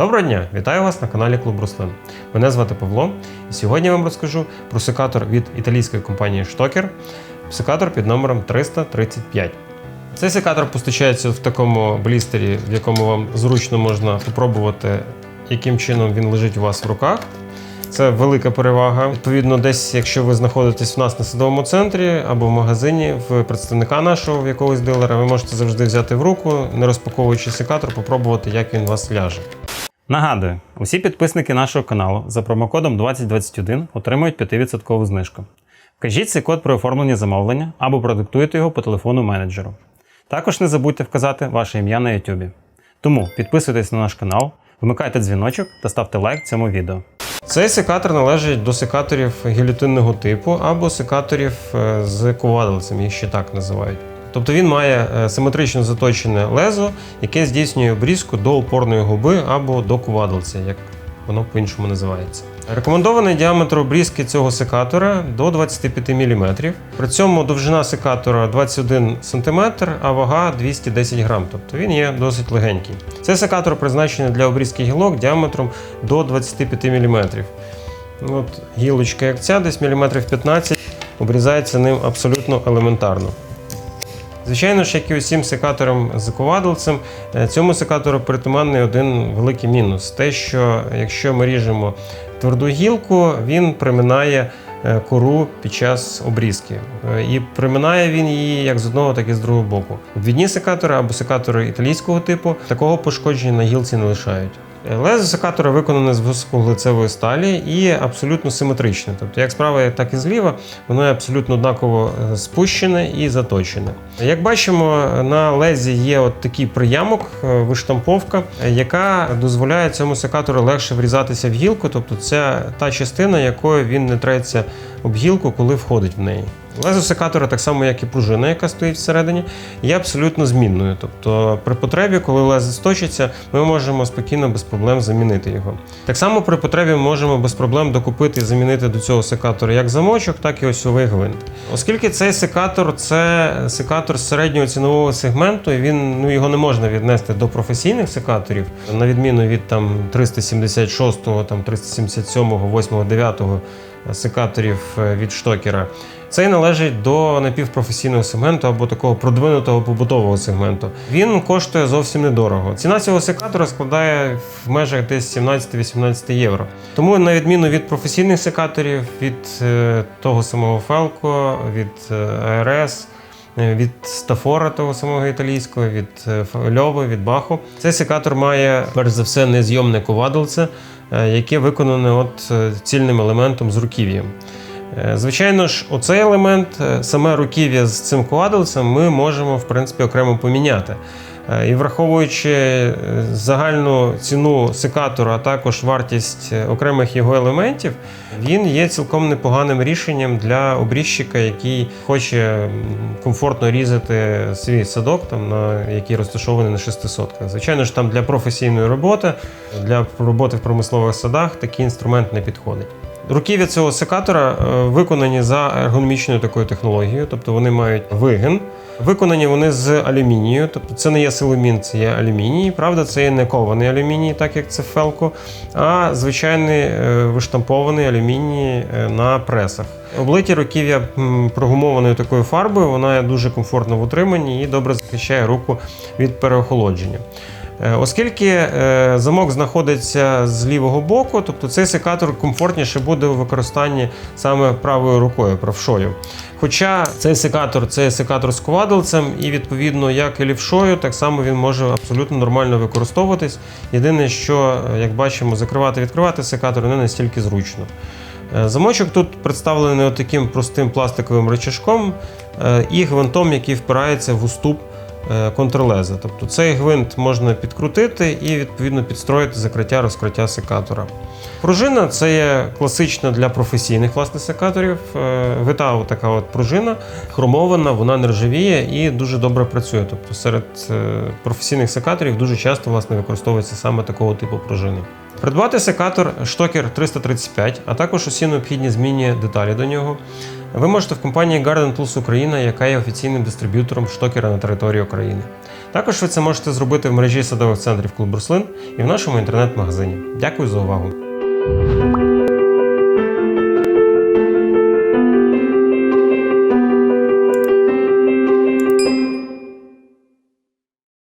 Доброго дня! Вітаю вас на каналі Клуб Рослин. Мене звати Павло, і сьогодні я вам розкажу про секатор від італійської компанії Штокер, секатор під номером 335. Цей секатор постачається в такому блістері, в якому вам зручно можна попробувати, яким чином він лежить у вас в руках. Це велика перевага. Відповідно, десь, якщо ви знаходитесь в нас на садовому центрі або в магазині, в представника нашого в якогось дилера, ви можете завжди взяти в руку, не розпаковуючи секатор, попробувати, як він у вас ляже. Нагадую, усі підписники нашого каналу за промокодом 2021 отримують 5% знижку. Вкажіть цей код при оформленні замовлення або продиктуйте його по телефону менеджеру. Також не забудьте вказати ваше ім'я на YouTube. Тому підписуйтесь на наш канал, вмикайте дзвіночок та ставте лайк цьому відео. Цей секатор належить до секаторів гілютинного типу або секаторів е, з ковадилцем, їх ще так називають. Тобто він має е, симетрично заточене лезо, яке здійснює обрізку до опорної губи або до ковадилця, як воно по-іншому називається. Рекомендований діаметр обрізки цього секатора до 25 мм. При цьому довжина секатора 21 см, а вага 210 грам, тобто він є досить легенький. Цей секатор призначений для обрізки гілок діаметром до 25 мм. От гілочка як ця, десь міліметрів 15, обрізається ним абсолютно елементарно. Звичайно ж, як і усім секаторам з ковадилцем, е, цьому секатору притаманний один великий мінус: те, що якщо ми ріжемо тверду гілку, він приминає е, кору під час обрізки. Е, І приминає він її як з одного, так і з другого боку. Обвідні секатори або секатори італійського типу такого пошкодження на гілці не лишають. Лезо секатора виконане з високоглицевої сталі і абсолютно симетричне. Тобто, як справа, так і зліва, воно абсолютно однаково е, спущене і заточене. Як бачимо, на лезі є от такий приямок, е, виштамповка, яка дозволяє цьому секатору легше врізатися в гілку, тобто це та частина, якою він не треться об гілку, коли входить в неї. Лезо секатора, так само як і пружина, яка стоїть всередині, є абсолютно змінною. Тобто, при потребі, коли лезо сточиться, ми можемо спокійно без проблем замінити його. Так само при потребі можемо без проблем докупити і замінити до цього секатора як замочок, так і осьовий гвинт. Оскільки цей секатор це секатор середнього цінового сегменту, і він ну його не можна віднести до професійних секаторів, на відміну від там 376, там 377, 8, 9 секаторів е, від штокера. Цей належить до напівпрофесійного сегменту або такого продвинутого побутового сегменту. Він коштує зовсім недорого. Ціна цього секатора складає в межах десь 17-18 євро. Тому, на відміну від професійних секаторів, від е, того самого Felco, від е, ARS, е, від Стафора, того самого італійського, від е, Льови, від Баху, цей секатор має перш за все незйомне ковадолце, е, яке виконане от е, цільним елементом з руків'ям. Е, Звичайно ж, оцей елемент, е, саме руків'я з цим ковадилцем, ми можемо в принципі окремо поміняти. Е, І враховуючи загальну ціну секатора, а також вартість окремих його елементів, він є цілком непоганим рішенням для обрізчика, який хоче комфортно різати свій садок, там, на, який розташований на 600 Звичайно ж, там для професійної роботи, для роботи в промислових садах такий інструмент не підходить. Руків'я цього секатора е, виконані за ергономічною такою технологією, тобто вони мають вигин. Виконані вони з алюмінію, тобто це не є силомін, це є алюміній. Правда, це є не кований алюміній, так як це фелко, а звичайний е, виштампований алюміній е, на пресах. Облиті руків'я прогумованою такою фарбою, вона дуже комфортно в утриманні і добре захищає руку від переохолодження. Е, Оскільки е, замок знаходиться з лівого боку, тобто цей секатор комфортніше буде у використанні саме правою рукою, правшою. Хоча цей секатор це секатор з ковадилцем, і відповідно, як і лівшою, так само він може абсолютно нормально використовуватись. Єдине, що, е, як бачимо, закривати відкривати секатор не настільки зручно. Замочок тут представлений таким простим пластиковим рычажком е, і гвинтом, який впирається в уступ контрлеза. Тобто цей гвинт можна підкрутити і відповідно підстроїти закриття розкриття секатора. Пружина це є класична для професійних власне секаторів. Е, Вита така от пружина, хромована, вона не ржавіє і дуже добре працює. Тобто серед е, професійних секаторів дуже часто власне використовується саме такого типу пружини. Придбати секатор Штокер 335, а також усі необхідні змінні деталі до нього. Ви можете в компанії Garden Plus Україна, яка є офіційним дистриб'ютором штокера на території України. Також ви це можете зробити в мережі садових центрів Клуб Руслин і в нашому інтернет-магазині. Дякую за увагу!